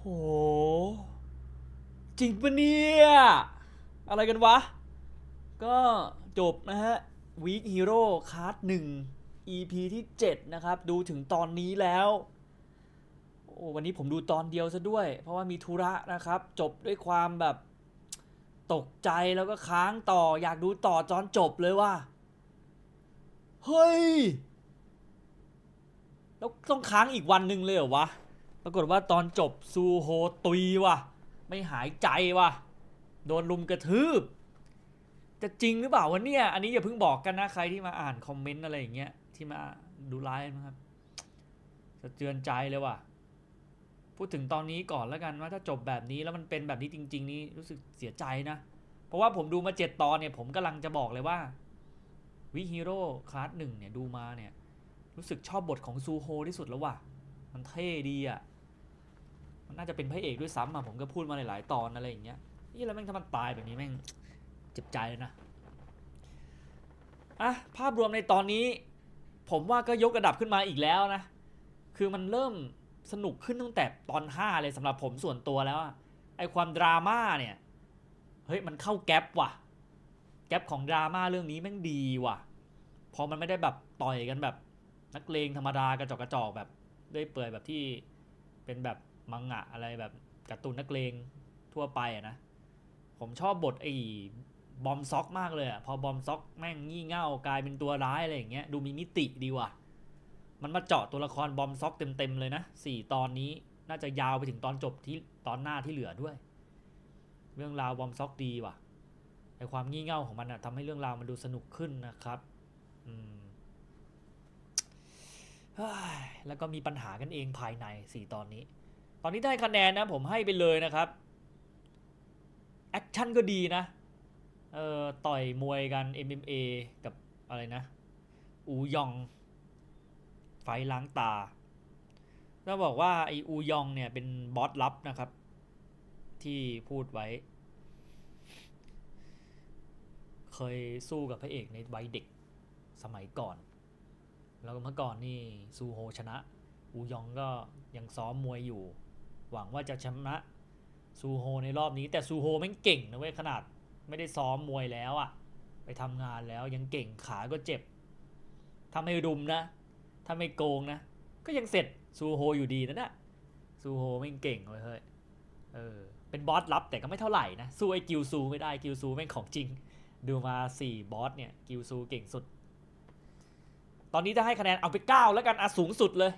โห จริงปะเนี่ย อะไรกันวะ ก็จบนะฮะ Week Hero Card 1 EP ที่ 7 นะครับ ดูถึงตอนนี้แล้วโอ้วันนี้ผมดูตอนเดียวซะด้วย เพราะว่ามีธุระนะครับ จบด้วยความแบบตกใจแล้วก็ค้างต่อ อยากดูต่อจอนจบเลยว่า เฮ้ย แล้วต้องค้างอีกวันหนึ่งเลยเหรอวะ ปรากฏว่าตอนจบซูโฮตุยว่ะ ไม่หายใจว่ะ โดนลุมกระทืบ จะจริงหรือเปล่าวะเนี่ย อันนี้อย่าเพิ่งบอกกันนะใครที่มาอ่านคอมเมนต์อะไรอย่างเงี้ยที่มาดูไลฟ์นะครับสะเตือนใจเลยว่ะ พูดถึงตอนนี้ก่อนแล้วกันว่าถ้าจบแบบนี้แล้วมันเป็นแบบนี้จริง ๆ นี่รู้สึกเสียใจนะ เพราะว่าผมดูมาเจ็ดตอนเนี่ย ผมกำลังจะบอกเลยว่าวิฮีโร่คลาสหนึ่งเนี่ยดูมาเนี่ย รู้สึกชอบบทของซูโฮที่สุดแล้วว่ะ มันเท่ดีอะ มันน่าจะเป็นพระเอกด้วยซ้ำอะผมก็พูดมาหลายๆตอนอะไรอย่างเงี้ยนี่แล้วแม่งถ้ามันตายแบบนี้แม่งเจ็บใจเลยนะอะภาพรวมในตอนนี้ ผมว่าก็ยกระดับขึ้นมาอีกแล้วนะ คือมันเริ่มสนุกขึ้นตั้งแต่ตอน 5 เลยสำหรับผมส่วนตัวแล้วไอความดราม่าเนี่ยเฮ้ยมันเข้าแก๊ปว่ะ แก๊ปของดราม่าเรื่องนี้แม่งดีว่ะพอมันไม่ได้แบบต่อยกันแบบนักเลงธรรมดากระจอกกระจอกแบบได้เปื่อยแบบที่เป็นแบบ มังงะอะไรแบบการ์ตูนนักเลงทั่วไปอะนะ ผมชอบบทไอ้บอมซ็อกมากเลยอะพอบอมซ็อกแม่งงี่เง่ากลายเป็นตัวร้ายอะไรอย่างเงี้ยดูมีมิติดีว่ะ มันมาเจาะตัวละครบอมซ็อกเต็มๆเลยนะสี่ตอนนี้น่าจะยาวไปถึงตอนจบที่ตอนหน้าที่เหลือด้วย เรื่องราวบอมซ็อกดีว่ะไอความงี่เง่าของมันอะทำให้เรื่องราวมันดูสนุกขึ้นนะครับอืมแล้วก็มีปัญหากันเองภายในสี่ตอนนี้ ตอนนี้ได้คะแนนนะผมให้ไปเลยนะครับแอคชั่นก็ดีนะเออต่อยมวยกัน MMA กับอะไรนะ อูยอง ไฟล้างตาต้องบอกว่าไออูยองเนี่ยเป็นบอสลับนะครับ ที่พูดไว้ เคยสู้กับพระเอกในวัยเด็กสมัยก่อน แล้วเมื่อก่อนนี่ซูโฮชนะ อูยองก็ยังซ้อมมวยอยู่ หวังว่าจะชนะซูโฮในรอบนี้ แต่ซูโฮแม่งเก่งนะเว้ยขนาดไม่ได้ซ้อมมวยแล้วอะไปทำงานแล้วยังเก่งขาก็เจ็บทำให้รุมนะถ้าไม่โกงนะ ก็ยังเสร็จซูโฮอยู่ดีนะนะซูโฮแม่งเก่งเลยเฮ้ยเออเป็นบอสลับแต่ก็ไม่เท่าไหร่นะสู้ไอ้กิวซูไม่ได้กิวซูแม่งของจริง ดูมา 4 บอสเนี่ยกิวซูเก่งสุด ตอนนี้จะให้คะแนนเอาไป 9 แล้วกันอะสูงสุดเลย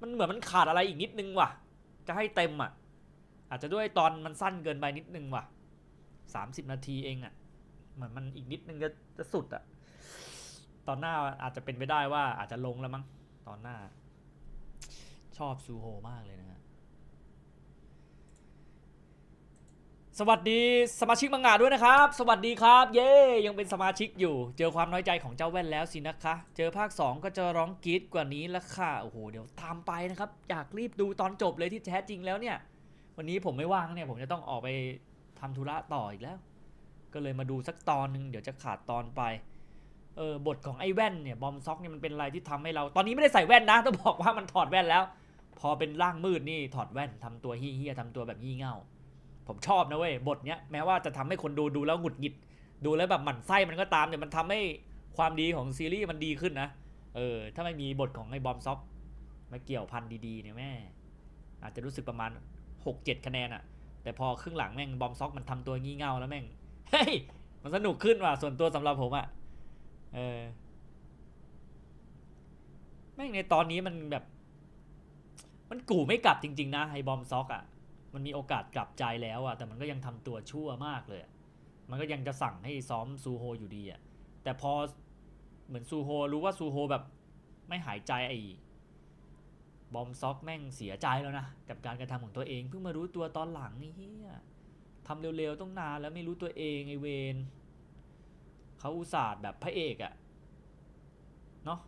มันเหมือนมันขาดอะไรอีกนิดนึงว่ะ จะให้เต็มอะ อาจจะด้วยตอนมันสั้นเกินไปนิดนึงว่ะสามสิบนาทีเองอะ เหมือนมันอีกนิดนึงจะจะสุดอะ ตอนหน้าอาจจะเป็นไปได้ว่าอาจจะลงแล้วมั้ง ตอนหน้า ชอบซูโฮมากเลยนะฮะ สวัสดีสมาชิกมังงะด้วยนะครับ สวัสดีครับ เย้ยังเป็นสมาชิกอยู่ เจอความน้อยใจของเจ้าแว่นแล้วสินะคะ เจอภาค 2 ก็จะร้องกรีดกว่านี้ละค่ะโอ้โหเดี๋ยวตามไปนะครับอยากรีบดูตอนจบเลยที่แท้จริงแล้วเนี่ย วันนี้ผมไม่ว่างเนี่ยผมจะต้องออกไปทำธุระต่ออีกแล้ว ก็เลยมาดูสักตอนหนึ่งเดี๋ยวจะขาดตอนไปเออบทของไอ้แว่นเนี่ยบอมซ็อกเนี่ยมันเป็นอะไรที่ทำให้เรา ตอนนี้ไม่ได้ใส่แว่นนะต้องบอกว่ามันถอดแว่นแล้ว พอเป็นร่างมืดนี่ถอดแว่นทำตัวเฮี้ยๆทำตัวแบบงี่เง่า ผมชอบนะเว้ยบทเนี้ยแม้ว่าจะทำให้คนดูดูแล้วหงุดหงิด ดูแล้วแบบหมั่นไส้มันก็ตามเนี่ยมันทำให้ความดีของซีรีส์มันดีขึ้นนะเออถ้าไม่มีบทของไอ้บอมซ็อกมาเกี่ยวพันดีๆเนี่ยแม่ อาจจะรู้สึกประมาณหกเจ็ดคะแนนอะแต่พอครึ่งหลังแม่งบอมซ็อกมันทำตัวงี่เง่าแล้วแม่งเฮ้ยมันสนุกขึ้นว่ะส่วนตัวสำหรับผมอะเออแม่งในตอนนี้มันแบบ มันกู่ไม่กลับจริง ๆ นะไอ้บอมซ็อกอะ มันมีโอกาสกลับใจแล้วอะแต่มันก็ยังทำตัวชั่วมากเลย มันก็ยังจะสั่งให้ซ้อมซูโฮอยู่ดีอะแต่พอเหมือนซูโฮรู้ว่าซูโฮแบบไม่หายใจไอ้บอมซ็อกแม่งเสียใจแล้วนะ กับการกระทำของตัวเองเพิ่งมารู้ตัวตอนหลังนี่เฮียทำเร็วๆต้องนานแล้วไม่รู้ตัวเองไอเวนเขาอุตส่าห์แบบพระเอกอะเนาะ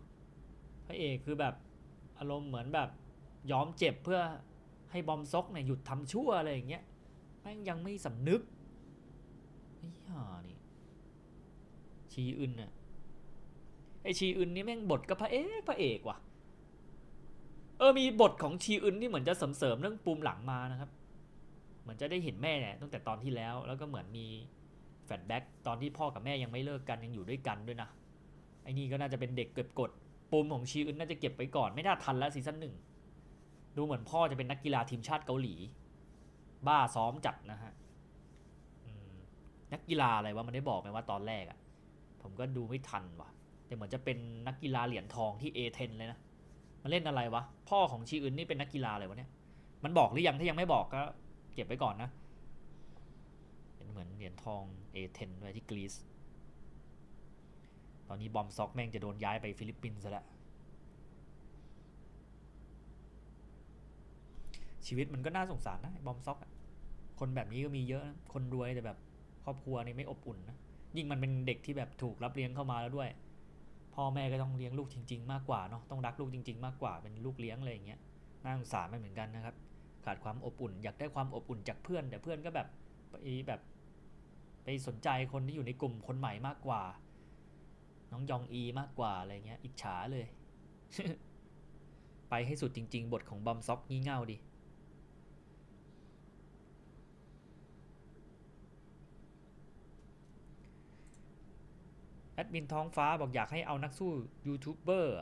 พระเอกคือแบบอารมณ์เหมือนแบบยอมเจ็บเพื่อ ให้บอมซอกเนี่ยหยุดทำชั่วอะไรอย่างเงี้ยแม่งยังไม่สำนึกไอ้ห่านี่ชีอึนน่ะไอชีอึนนี่แม่งบทก็พระเอกพระเอกว่ะเออมีบทของชีอึนที่เหมือนจะเสริมเรื่องปูมหลังมานะครับ เหมือนจะได้เห็นแม่เนี่ยตั้งแต่ตอนที่แล้วแล้วก็เหมือนมีแฟลชแบ็กตอนที่พ่อกับแม่ยังไม่เลิกกันยังอยู่ด้วยกันด้วยนะไอ้นี่ก็น่าจะเป็นเด็กเก็บกดปูมของชีอึนน่าจะเก็บไว้ก่อนไม่น่าทันแล้วซีซั่นหนึ่ง ดูเหมือนพ่อจะเป็นนักกีฬาทีมชาติเกาหลี บ้าซ้อมจัดนะฮะนักกีฬาอะไรวะมันได้บอกไหมว่าตอนแรกอะผมก็ดูไม่ทันว่ะ แต่เหมือนจะเป็นนักกีฬาเหรียญทองที่ A10 เลยนะมันเล่นอะไรวะ พ่อของชีอึนนี่เป็นนักกีฬาอะไรวะเนี่ย มันบอกหรือยังถ้ายังไม่บอกก็เก็บไว้ก่อนนะ เป็นเหมือนเหรียญทอง A10 ไว้ที่กรีซ ตอนนี้บอมซ็อกแม่งจะโดนย้ายไปฟิลิปปินส์ซะแล้ว ชีวิตมันก็น่าสงสารนะบอมซ็อกคนแบบนี้ก็มีเยอะนะคนรวยแต่แบบครอบครัวนี่ไม่อบอุ่นนะยิ่งมันเป็นเด็กที่แบบถูกรับเลี้ยงเข้ามาแล้วด้วย พ่อแม่ก็ต้องเลี้ยงลูกจริง ๆ มากกว่าเนาะต้องรักลูกจริง ๆ มากกว่าเป็นลูกเลี้ยงอะไรอย่างเงี้ยน่าสงสารมันเหมือนกันนะครับ ขาดความอบอุ่น อยากได้ความอบอุ่นจากเพื่อน แต่เพื่อนก็แบบไปแบบ ไปสนใจคนที่อยู่ในกลุ่มคนใหม่มากกว่า น้องยองอีมากกว่าอะไรเงี้ยอิจฉาเลย ไปให้สุดจริง ๆ บทของบอมซ็อกงี่เง่าดิ แอดมินท้องฟ้าบอกอยากให้เอานักสู้ยูทูบเบอร์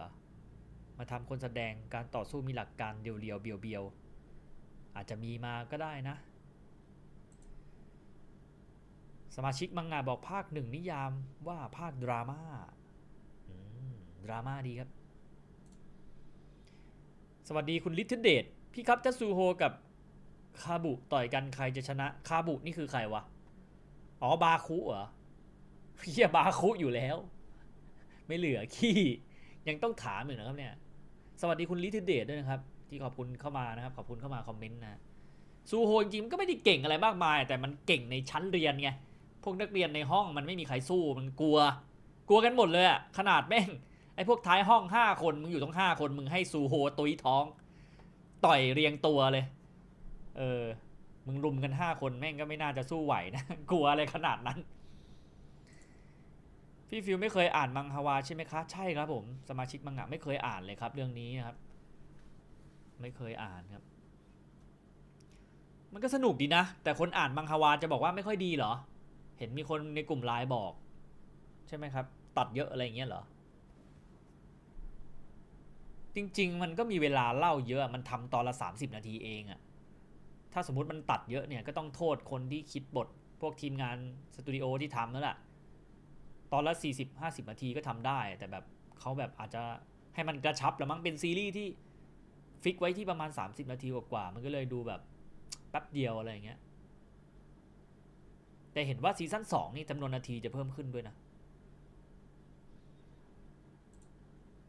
มาทำคนแสดงการต่อสู้มีหลักการเดียวๆเบียวๆอาจจะมีมาก็ได้นะ สมาชิกมังงะบอกภาคหนึ่งนิยามว่าภาคดราม่าดราม่าดีครับ สวัสดีคุณลิทเทเดตพี่ครับจัตซูโฮกับคาบุต่อยกันใครจะชนะ คาบุนี่คือใครวะ อ๋อบาคุเหรอ เฮียบาคุอยู่แล้ว ไม่เหลือขี้ยังต้องถามอยู่นะครับเนี่ย สวัสดีคุณลิทเดตด้วยนะครับ ที่ขอบคุณเข้ามานะครับ ขอบคุณเข้ามาคอมเมนต์นะซูโฮจริงๆก็ไม่ได้เก่งอะไรมากมาย แต่มันเก่งในชั้นเรียนไงพวกนักเรียนในห้องมันไม่มีใครสู้มันกลัว กลัวกันหมดเลยอะขนาดแม่งไอ้พวกท้ายห้องห้าคนมึงอยู่ต้องห้าคนมึงให้ซูโฮตุยท้อง ต่อยเรียงตัวเลย เออ มึงรุมกันห้าคนแม่งก็ไม่น่าจะสู้ไหวนะกลัวอะไรขนาดนั้น พี่ฟิวไม่เคยอ่านมังฮวาใช่ไหมคะ ใช่ครับผม สมาชิกมังงะไม่เคยอ่านเลยครับ เรื่องนี้นะครับ ไม่เคยอ่านครับ มันก็สนุกดีนะ แต่คนอ่านมังฮวาจะบอกว่าไม่ค่อยดีเหรอ เห็นมีคนในกลุ่มไลน์บอก ใช่ไหมครับ ตัดเยอะอะไรอย่างเงี้ยเหรอ จริง ๆ มันก็มีเวลาเล่าเยอะ มันทำตอนละ 30 นาทีเองอะถ้าสมมติมันตัดเยอะเนี่ยก็ต้องโทษคนที่คิดบท พวกทีมงานสตูดิโอที่ทำนั่นแหละ ตอนละ 40 50 นาทีก็ทำได้ แต่แบบเขาแบบอาจจะให้มันกระชับล้วมั้งเป็นซีรีส์ที่ฟิกไว้ที่ประมาณ 30 นาทีกว่าๆมันก็เลยดูแบบแป๊บเดียวอะไรอย่างเงี้ย แต่เห็นว่าซีซั่น2นี่จำนวนนาทีจะเพิ่มขึ้นด้วยนะ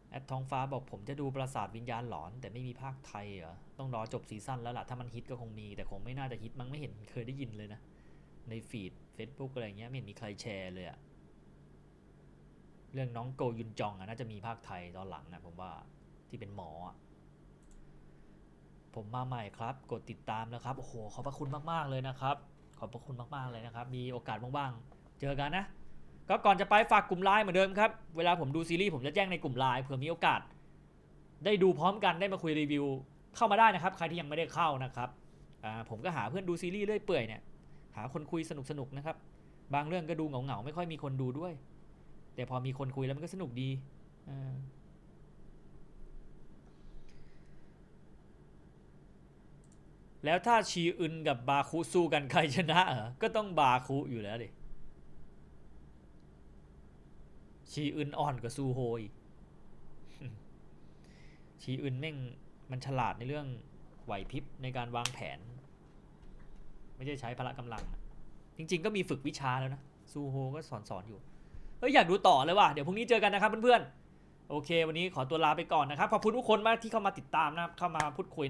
แอดทองฟ้าบอกผมจะดูปราสาทวิญญาณหลอน แต่ไม่มีภาคไทยเหรอ ต้องรอจบซีซั่นแล้วล่ะ ถ้ามันฮิตก็คงมี แต่คงไม่น่าจะฮิตมั้งไม่เห็นเคยได้ยินเลยนะ ในฟีด Facebook อะไรเงี้ยไม่เห็นมีใครแชร์เลยอะ เรื่องน้องโกยุนจองอะน่าจะมีภาคไทยตอนหลังนะผมว่าที่เป็นหมอผมมาใหม่ครับ กดติดตามนะครับโอ้โหขอบพระคุณมาก ๆ เลยนะครับ ขอบพระคุณมาก ๆ เลยนะครับ มีโอกาสว่างๆเจอกันนะ ก็ก่อนจะไปฝากกลุ่มไลน์เหมือนเดิมครับ เวลาผมดูซีรีส์ผมจะแจ้งในกลุ่มไลน์เผื่อมีโอกาส ได้ดูพร้อมกันได้มาคุยรีวิว เข้ามาได้นะครับใครที่ยังไม่ได้เข้านะครับผมก็หาเพื่อนดูซีรีส์เรื่อยเปื่อยเนี่ยหาคนคุยสนุกๆนะครับบางเรื่องก็ดูเหงาๆไม่ค่อยมีคนดูด้วย แต่พอมีคนคุยแล้วมันก็สนุกดีแล้วถ้าชีอึนกับบาคุสู้กันใครชนะเหรอก็ต้องบาคุอยู่แล้วดิชีอึนอ่อนกว่าซูโฮอีกชีอึนแม่งมันฉลาดในเรื่องไหวพริบในการวางแผน ไม่ใช่ใช้พละกำลัง จริง ๆ ก็มีฝึกวิชาแล้วนะซูโฮก็สอนสอนอยู่ เฮ้ยอยากดูต่อเลยว่ะเดี๋ยวพรุ่งนี้เจอกันนะครับเพื่อนๆโอเค วันนี้ขอตัวลาไปก่อนนะครับขอบคุณทุกคนมากที่เข้ามาติดตามนะครับเข้ามาพูดคุย